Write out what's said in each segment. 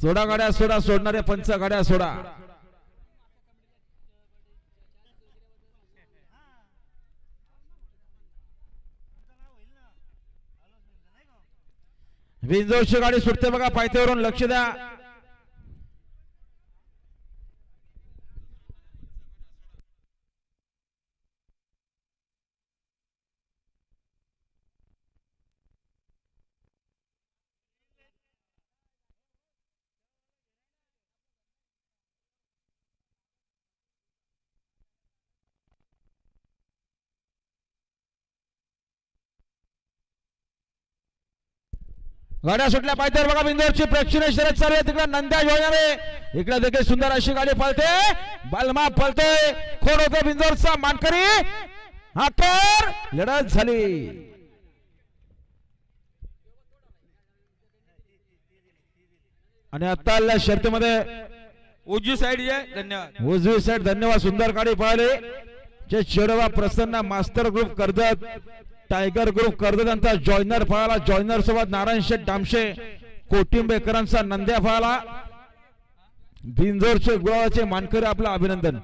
सोडा गाड्या सोडा सोडणारे पंच गाड्या सोडा. विंजोशी गाडी सुटते बघा पायथ्यावरून लक्ष द्या. गाड्या सुटल्या पायथ्यावर बघा बिंदूरची प्रेक्षणीय शर्यत चालू आहे तिकडे नंद्या जोडणारे इकडे देखील सुंदर अशी गाडी पळते. बालमा पळतोय. खोड होते बिंदोरचा मानकरी. हाकर लढत झाली. आणि आता शर्तीमध्ये उजवी साईड जे धन्यवाद. उजवी साईड धन्यवाद. सुंदर गाडी पळाली. जे शेडवा Prasanna master group Karjat tiger group कर्जदांचा जॉयनर फळाला जॉयनर सोबत नारायण शेठ डामशे कोटिंबेकरांचा नंद्या फळाला. बिंजोरचे गुळाचे मानकरी आपलं अभिनंदन.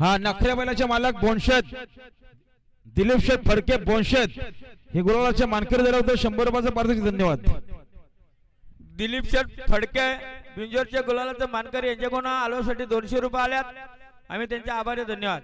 हा नखऱ्या बैलाचे मालक बोनशेत दिलीप शेठ फडके बोनशेत हे गुरुवाराचे मानकरी दिलं होतं. शंभर रुपयाचं पारितोषिक धन्यवाद. दिलीप शेठ फडके बिंजोरच्या गुलालाचे मानकरी यांच्याकडून आलोसाठी दोनशे रुपये आल्यात. आम्ही त्यांचे आभारी धन्यवाद.